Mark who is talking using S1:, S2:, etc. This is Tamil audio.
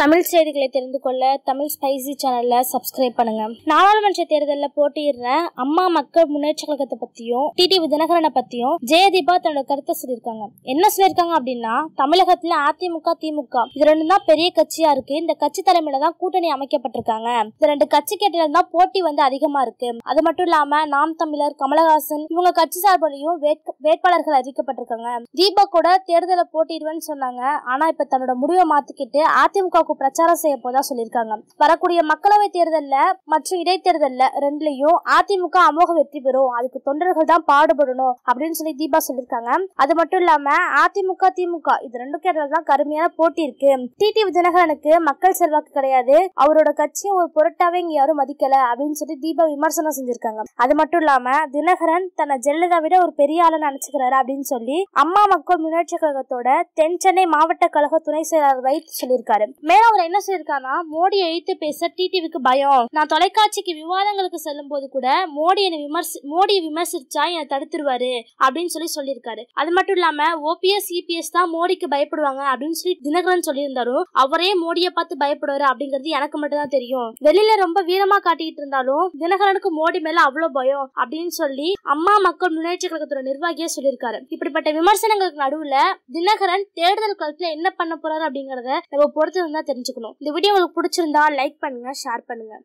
S1: தமிழ் செய்திகளை தெரிந்து கொள்ள தமிழ் ஸ்பைசி சேனல்ல சப்ஸ்கிரைப் பண்ணுங்க. நாடாளுமன்ற தேர்தலில் போட்டியிடுற அம்மா மக்கள் முன்னேற்ற கழகத்தை பத்தியும் டிடிவி தினகரனை பத்தியும் ஜெயதீபா தன்னோட கருத்தை சொல்லியிருக்காங்க. என்ன சொல்லியிருக்காங்க அப்படின்னா தமிழகத்துல அதிமுக திமுக இது ரெண்டும் தான் பெரிய கட்சியா இருக்கு. இந்த கட்சி தலைமையில தான் கூட்டணி அமைக்கப்பட்டிருக்காங்க. இந்த ரெண்டு கட்சி கேட்டில தான் போட்டி வந்து அதிகமா இருக்கு. அது மட்டும் இல்லாம நாம் தமிழர் கமலஹாசன் இவங்க கட்சி சார்பிலையும் வேட்பாளர்கள் அறிவிக்கப்பட்டிருக்காங்க. தீபா கூட தேர்தலில் போட்டியிடுவேன்னு சொன்னாங்க. ஆனா இப்ப தன்னோட முடிவை மாத்திக்கிட்டு அதிமுகவுக்கு பிரச்சாரம் செய்ய போதா சொல்லியிருக்காங்க. வரக்கூடிய மக்களவை தேர்தல்ல மற்றும் இடைத்தேர்தல்ல ரெண்டுலயும் அதிமுக அமோக வெற்றி பெறும். அதுக்கு தொண்டர்கள் தான் பாடுபடணும் அப்படின்னு சொல்லி தீபா சொல்லியிருக்காங்க. அது மட்டும் இல்லாம அதிமுக திமுக இது ரெண்டு கேட்டல தான் கருமையான போட்டி இருக்கு. டிடிவி தினகரனுக்கு மக்கள் செல்வாக்கு கிடையாது. அவரோட கட்சியை ஒரு பொருட்டாவே இங்க யாரும் மதிக்கல அப்படின்னு சொல்லி தீபா விமர்சனம் செஞ்சிருக்காங்க. அது மட்டும் இல்லாம தினகரன் தன்னை ஜெயலலிதா விட ஒரு பெரிய ஆளு நினைச்சுக்கிறாரு அப்படின்னு சொல்லி அம்மா மக்கள் முன்னேற்ற கழகத்தோட தென் சென்னை மாவட்ட கழக துணை செயலாளர் வைத்து சொல்லியிருக்காரு. மேலும் அவர் என்ன சொல்லியிருக்காருன்னா மோடியை எழுத்து பேச டிடிவிக்கு பயம். நான் தொலைக்காட்சிக்கு விவாதங்களுக்கு செல்லும் போது கூட மோடி என்னை விமர்சி மோடியை விமர்சிச்சா என்னை தடுத்துருவாரு அப்படின்னு சொல்லி சொல்லியிருக்காரு. அது மட்டும் இல்லாம ஓபிஎஸ் சிபிஎஸ் தான் மோடிக்கு பயப்படுவாங்க அப்படின்னு சொல்லி தினகரன் சொல்லியிருந்தாலும் அவரே மோடியை பார்த்து பயப்படுவாரு அப்படிங்கிறது எனக்கு மட்டும் தான் தெரியும். வெளியில ரொம்ப வீரமா காட்டிட்டு இருந்தாலும் தினகரனுக்கு மோடி மேல அவ்வளவு பயம் அப்படின்னு சொல்லி அம்மா மக்கள் முன்னேற்ற கழகத்தோட நிர்வாகியே சொல்லியிருக்காரு. இப்படிப்பட்ட விமர்சனங்களுக்கு நடுவுல தினகரன் தேர்தல் காலத்துல என்ன பண்ண போறாரு அப்படிங்கறத நம்ம பொறுத்து இருந்தா தெரிஞ்சுக்கணும். இந்த வீடியோ உங்களுக்கு பிடிச்சிருந்தா லைக் பண்ணுங்க ஷேர் பண்ணுங்க.